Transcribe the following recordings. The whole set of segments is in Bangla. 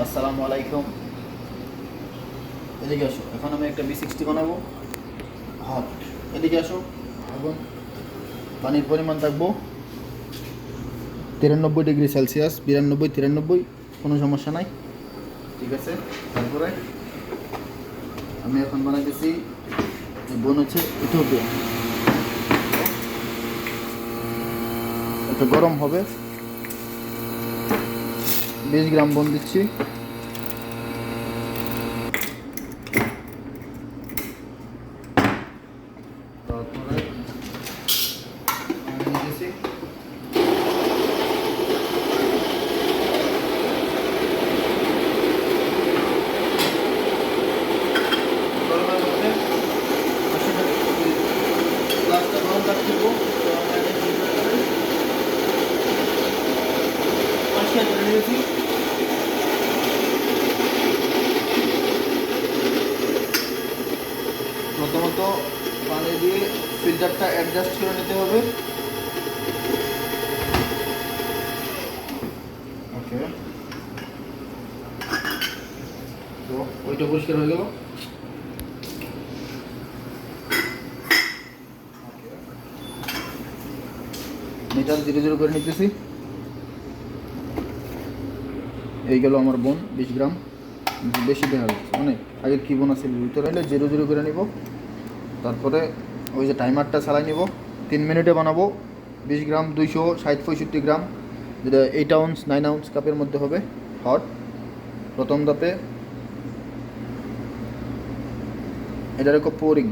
আসসালামু আলাইকুম। এদিকে আসো, এখন আমি একটা বি সিক্সটি বানাবো। হট এদিকে আসো। এখন পানির পরিমাণ থাকব তিরানব্বই ডিগ্রি সেলসিয়াস, বিরানব্বই, তিরানব্বই, কোনো সমস্যা নাই। ঠিক আছে, তারপরে আমি এখন বানাইতেছি বোন হচ্ছে ইথিওপিয়া। এটা গরম হবে। বিশ গ্রাম বোন দিচ্ছি তারপরে আমি দিতেছি গরমের মধ্যে আশিটা গ্লাসটা গরম রাখতে দেবো তো আমি আগে filter করে পরিষ্কার করে নিয়েছি প্রথমত পানি দিয়ে ফিল্টারটা অ্যাডজাস্ট করে নিতে হবে। ওকে। তো ওইটা পরিষ্কার হয়ে গেল। মিটার ধীরে ধীরে করে নিতেছি। এই গেল আমার বোন বিশ গ্রাম। বেশি দেখা যাচ্ছে অনেক। আগের কী বোন আছে ভিতরে হলে জিরো জিরো করে নিব। তারপরে ওই যে টাইমারটা চালাই নিব। তিন মিনিটে বানাবো। বিশ গ্রাম, দুইশো, ষাট, পঁয়ষট্টি গ্রাম। যেটা এইট আউন্স নাইন আউন্স কাপের মধ্যে হবে। হট প্রথম ধাপে এটার একটা পোরিং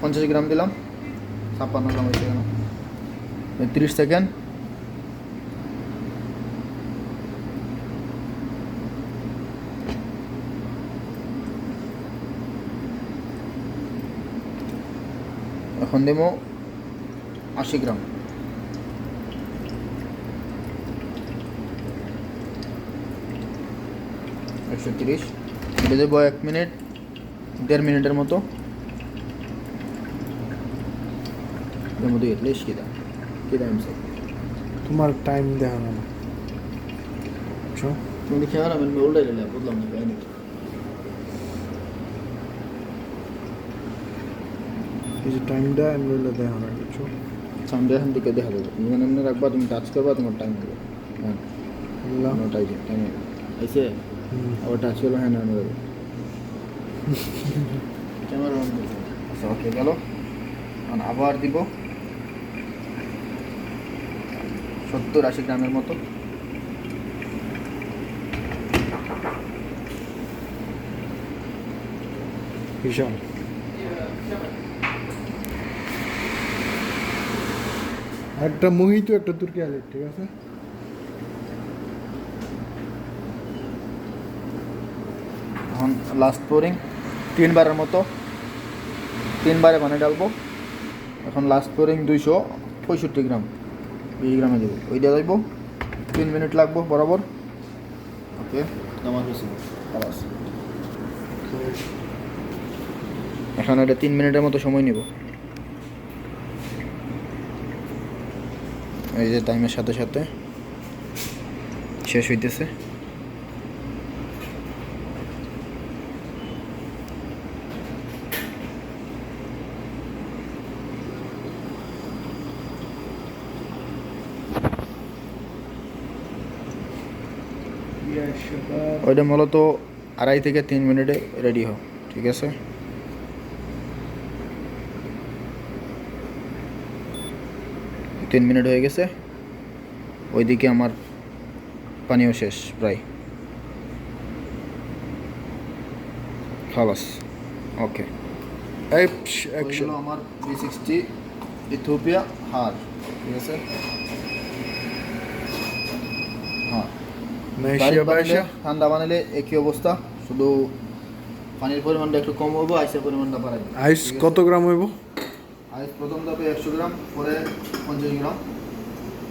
পঞ্চাশ গ্রাম দিলাম। ছাপ্পান্ন গ্রাম হয়েছে কেন তিরিশ সেকেন্ড দেবো আশি গ্রাম। একশো তিরিশ। এটা দেবো এক মিনিট দেড় মিনিটের মতো। এর মধ্যে দাম কী দাম স্যার তোমার টাইম দেখানো না। তুমি আর আমি উল্টাই বুঝলাম না এই যে টাইমটা এমনি দেখানো না কিছু। সামনে এখান থেকে দেখা যাবে তুমি মানে এমনি রাখবা তুমি টাচ করবা তোমার টাইম হবে হ্যাঁ। টাইম টাইম হবে আবার টাচ করব হ্যাঁ না যাবে। ক্যামেরা অন আচ্ছা ওকে গেল। আবার দিব। সত্তর আশি গ্রামের মতো। বিশাল একটা মোহিত একটা তুর্কি আলিফ ঠিক আছে? এখন লাস্ট পোরিং তিনবারের মতো। তিনবারে পানি ডালবো এখন লাস্ট পোরিং দুইশো পঁয়ষট্টি গ্রাম। বিশ গ্রামে দেবো ওইটা দেবো তিন মিনিট লাগবো বরাবর। ওকে এখন এটা তিন মিনিটের মতো সময় নেব। এই যে টাইমের সাথে সাথে শেষ হইতেছে। ওইটা মূলত আড়াই থেকে তিন মিনিটে রেডি হোক ঠিক আছে? তিন মিনিট হয়ে গেছে। ওইদিকে আমার পানিও শেষ প্রায়। খালাস ওকে। অ্যাকশন আমার বি সিক্সটি ইথিওপিয়া হার ঠিক আছে? হ্যাঁ। ঠান্ডা বানালে একই অবস্থা শুধু পানির পরিমাণটা একটু কম হব আইসের পরিমাণটা বাড়াই আইস কত গ্রাম হইব? আইস প্রথম ধাপে একশো গ্রাম পরে পঞ্চাশ গ্রাম।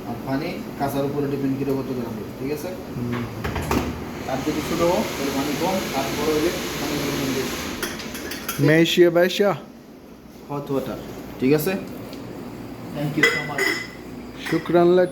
আর পানি কাঁচার উপরে ডিপেন্ড করে কত গ্রাম হবে, ঠিক আছে? আর যদি ছোট হোক তাহলে পানি কম আর বড় হলে মেশিয়া পরিমাণ বেশি হট ওয়াটার ঠিক আছে? থ্যাংক ইউ সো মাচ শুক্রান লাক